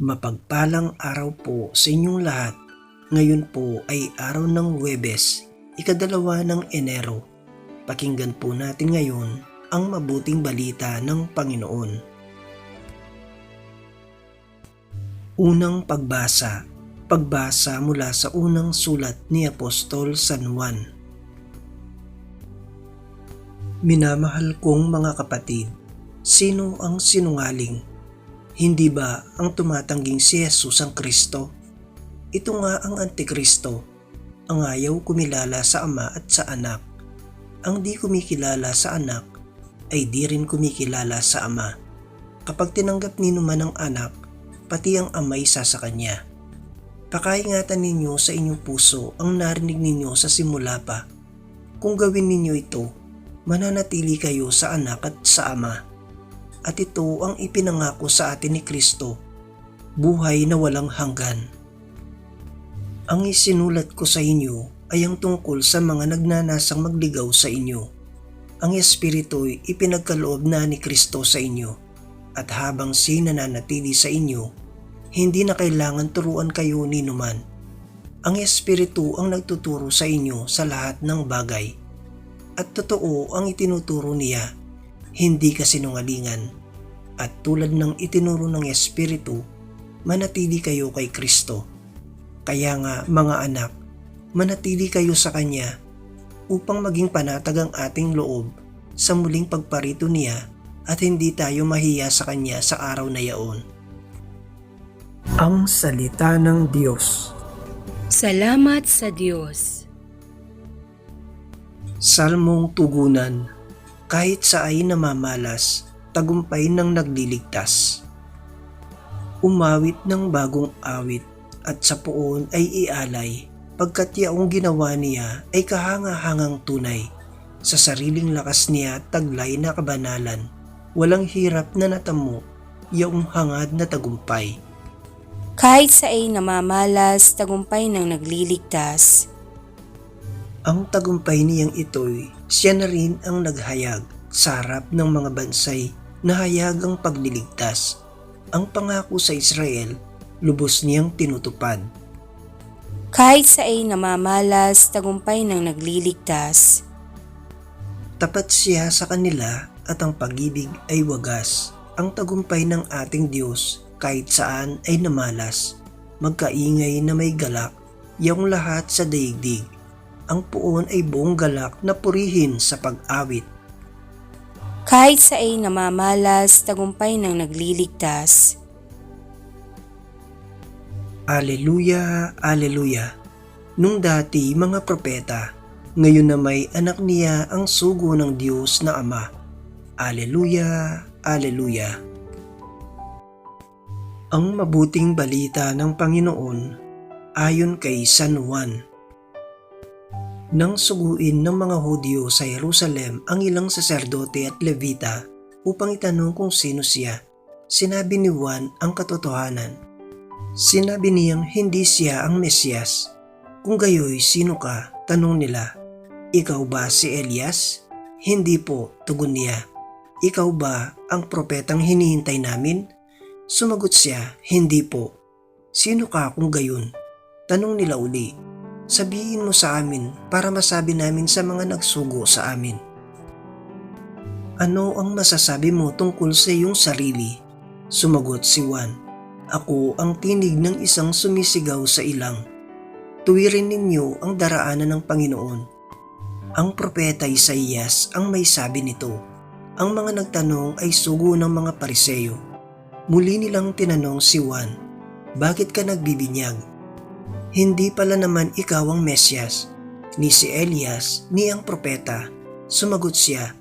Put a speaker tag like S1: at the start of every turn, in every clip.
S1: Mapagpalang araw po sa inyong lahat. Ngayon po ay araw ng Webes, ikadalawa ng Enero. Pakinggan po natin ngayon ang mabuting balita ng Panginoon. Unang pagbasa. Pagbasa mula sa unang sulat ni Apostol San Juan. Minamahal kong mga kapatid, sino ang sinungaling? Hindi ba ang tumatangging si Jesus ang Kristo? Ito nga ang Antikristo, ang ayaw kumilala sa Ama at sa Anak. Ang di kumikilala sa Anak ay di rin kumikilala sa Ama. Kapag tinanggap nino man ang Anak, pati ang Ama isa sa Kanya. Pakaingatan ninyo sa inyong puso ang narinig ninyo sa simula pa. Kung gawin ninyo ito, mananatili kayo sa anak at sa ama. At ito ang ipinangako sa atin ni Kristo, buhay na walang hanggan. Ang isinulat ko sa inyo ay ang tungkol sa mga nagnanasang magligaw sa inyo. Ang Espiritu'y ipinagkaloob na ni Kristo sa inyo at habang siya nananatili sa inyo, hindi na kailangan turuan kayo ni numan. Ang Espiritu ang nagtuturo sa inyo sa lahat ng bagay at totoo ang itinuturo niya, hindi kasinungalingan. At tulad ng itinuro ng Espiritu, manatili kayo kay Kristo. Kaya nga mga anak, manatili kayo sa Kanya upang maging panatag ang ating loob sa muling pagparito niya at hindi tayo mahiya sa Kanya sa araw na yaon. Ang Salita ng Diyos
S2: Salamat sa Diyos.
S1: Salmong Tugunan Kahit sa ay namamalas, tagumpay ng nagliligtas. Umawit ng bagong awit at sa puon ay ialay, pagkat yaong ginawa niya ay kahanga-hangang tunay. Sa sariling lakas niya taglay na kabanalan, walang hirap na natamo, yaong hangad na tagumpay.
S2: Kahit sa ay namamalas, tagumpay ng nagliligtas.
S1: Ang tagumpay niyang ito'y siya na rin ang naghayag sa harap ng mga bansay na hayag ang pagliligtas. Ang pangako sa Israel, lubos niyang tinutupad.
S2: Kahit sa ay namamalas, tagumpay ng nagliligtas.
S1: Tapat siya sa kanila at ang pag-ibig ay wagas. Ang tagumpay ng ating Diyos kahit saan ay namalas. Magkaingay na may galak, yung lahat sa daigdig. Ang puon ay buong galak na purihin sa pag-awit.
S2: Kahit sa ay namamalas, tagumpay ng nagliligtas.
S1: Aleluya, Aleluya. Nung dati mga propeta, ngayon na may anak niya ang sugo ng Diyos na Ama. Aleluya, Aleluya. Ang mabuting balita ng Panginoon ayon kay San Juan. Nang suguin ng mga Hudyo sa Jerusalem ang ilang saserdote at levita upang itanong kung sino siya, sinabi ni Juan ang katotohanan. Sinabi niyang hindi siya ang Mesyas. Kung gayoy, sino ka? Tanong nila. Ikaw ba si Elias? Hindi po, tugon niya. Ikaw ba ang propetang hinihintay namin? Sumagot siya, hindi po. Sino ka kung gayon? Tanong nila uli. Sabihin mo sa amin para masabi namin sa mga nagsugo sa amin. Ano ang masasabi mo tungkol sa iyong sarili? Sumagot si Juan. Ako ang tinig ng isang sumisigaw sa ilang. Tuwirin ninyo ang daraanan ng Panginoon. Ang propeta Isaías ang may sabi nito. Ang mga nagtanong ay sugo ng mga pariseyo. Muli nilang tinanong si Juan, Bakit ka nagbibinyag? Hindi pala naman ikaw ang Mesyas, ni si Elias, ni ang propeta. Sumagot siya,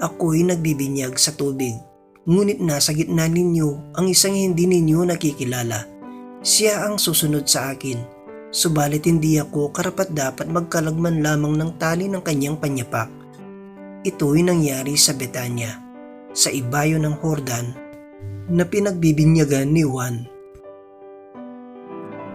S1: Ako'y nagbibinyag sa tubig ngunit nasa gitna ninyo ang isang hindi ninyo nakikilala. Siya ang susunod sa akin, subalit hindi ako karapat dapat magkalagman lamang ng tali ng kanyang panyapak. Ito'y nangyari sa Betanya, sa ibayo ng Hordan, na pinagbibinyagan ni Juan.